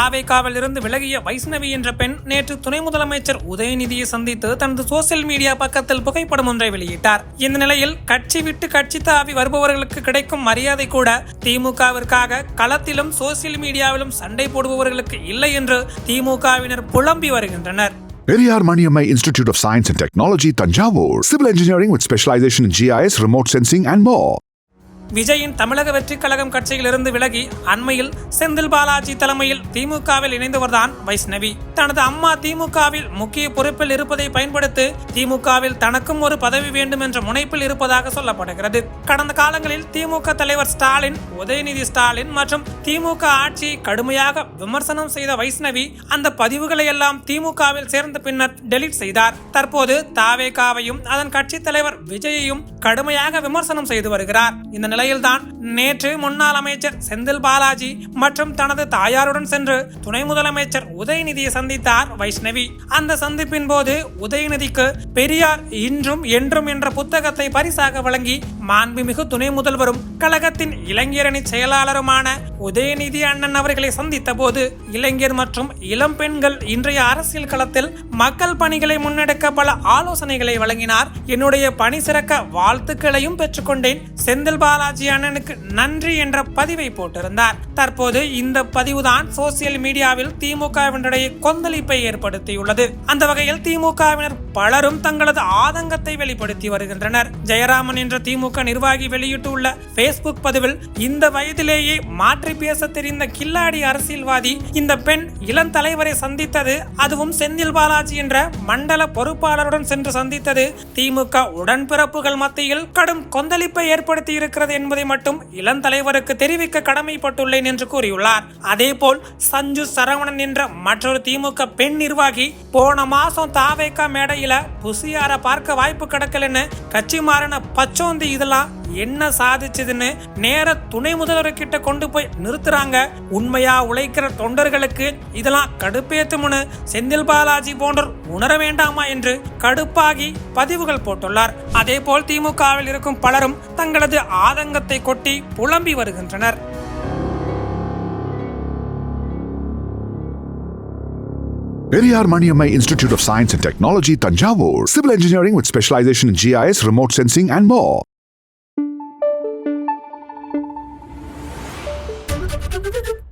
தாவேகாவில் இருந்து விலகிய வைஷ்ணவி என்ற பெண் நேற்று துணை முதலமைச்சர் உதயநிதியை சந்தித்து தனது சோசியல் மீடியா பக்கத்தில் புகைப்படம் ஒன்றை வெளியிட்டார் இந்த நிலையில் கட்சி விட்டு கட்சி தாவி வருபவர்களுக்கு கிடைக்கும் மரியாதை கூட திமுகவிற்காக களத்திலும் சோசியல் மீடியாவிலும் சண்டை போடுபவர்களுக்கு இல்லை என்று திமுகவினர் புலம்பி வருகின்றனர் Periyar Maniammai Institute of Science and Technology, Tanjavur. Civil engineering with specialization in GIS, remote sensing, and more. விஜயின் தமிழக வெற்றிக் கழகம் கட்சியிலிருந்து விலகி அண்மையில் செந்தில் பாலாஜி தலைமையில் திமுகவில் இணைந்தவர்தான் வைஷ்ணவி. தனது அம்மா திமுகவில் முக்கிய பொறுப்பில் இருப்பதை பயன்படுத்தி திமுகவில் தனக்கும் ஒரு பதவி வேண்டும் என்ற முனைப்பில் இருப்பதாக சொல்லப்படுகிறது. கடந்த காலங்களில் திமுக தலைவர் ஸ்டாலின் உதயநிதி ஸ்டாலின் மற்றும் திமுக ஆட்சியை கடுமையாக விமர்சனம் செய்த வைஷ்ணவி அந்த பதிவுகளை எல்லாம் திமுகவில் சேர்ந்த பின்னர் டெலீட் செய்தார். தற்போது தாவேகாவையும் அதன் கட்சி தலைவர் விஜயையும் கடுமையாக விமர்சனம் செய்து வருகிறார். இந்த நிலையில்தான் நேற்று முன்னாள் அமைச்சர் செந்தில் பாலாஜி மற்றும் தனது தாயாருடன் சென்று துணை முதலமைச்சர் உதயநிதியை சந்தித்தார் வைஷ்ணவி. அந்த சந்திப்பின் போது உதயநிதிக்கு பெரியார் இன்றும் என்றும் என்ற புத்தகத்தை பரிசாக வழங்கி மாண்புமிகு துணை முதல்வரும் கழகத்தின் இளைஞரணி செயலாளருமான உதயநிதி அண்ணன் அவர்களை சந்தித்த போது இளைஞர் மற்றும் இளம் பெண்கள் இன்றைய அரசியல் களத்தில் மக்கள் பணிகளை முன்னெடுக்க பல ஆலோசனைகளை வழங்கினார். என்னுடைய பணி சிறக்க வாழ்த்துக்களையும் பெற்றுக்கொண்டேன். செந்தில் பாலாஜி அண்ணனுக்கு நன்றி என்ற பதிவை போட்டிருந்தார். தற்போது இந்த பதிவுதான் சோசியல் மீடியாவில் திமுகவினருடைய கொந்தளிப்பை ஏற்படுத்தியுள்ளது. அந்த வகையில் திமுகவினர் பலரும் தங்களது ஆதங்கத்தை வெளிப்படுத்தி வருகின்றனர். ஜெயராமன் என்ற திமுக நிர்வாகி வெளியிட்டுள்ள பேஸ்புக் பதிவில் இந்த வயதிலேயே மாற்றி பேச தெரிந்த கில்லாடி அரசியல்வாதி இந்த பெண் இளம் தலைவரை சந்தித்தது அதுவும் செந்தில் பாலாஜி என்ற மண்டல பொறுப்பாளருடன் சென்று சந்தித்தது. திமுக உடன்பிறப்புகள் மத்தியில் கடும் கொந்தளிப்பை ஏற்படுத்தி இருக்கிறது என்பதை மட்டும் இளம் தலைவருக்கு தெரிவிக்க கடமைப்பட்டுள்ளேன் என்று கூறியுள்ளார். அதேபோல் சஞ்சு சரவணன் என்ற மற்றொரு திமுக பெண் நிர்வாகி போன மாசம் தாவேக்கா மேடையில புசியார பார்க்க வாய்ப்பு கிடைக்கலன்னு கட்சி மாறின பச்சோந்தி இதில் இதெல்லாம் என்ன சாதிச்சதுன்னு நேர துணை முதல்வர் கிட்ட கொண்டு போய் நிறுத்துறாங்க உண்மையா உழைக்கிற தொண்டர்களுக்கு இதெல்லாம் கடுப்பேத்தும்னு செந்தில் பாலாஜி போன்றோர் உணர வேண்டாமா என்று கடுப்பாகி பதிவுகள் போட்டுள்ளார் அதே போல் திமுகவில் இருக்கும் பலரும் தங்களது ஆதங்கத்தை கொட்டி புலம்பி வருகின்றனர் Periyar Maniammai Institute of Science and Technology, Tanjavur. Civil engineering with specialization in GIS, remote sensing, and more. Thank you.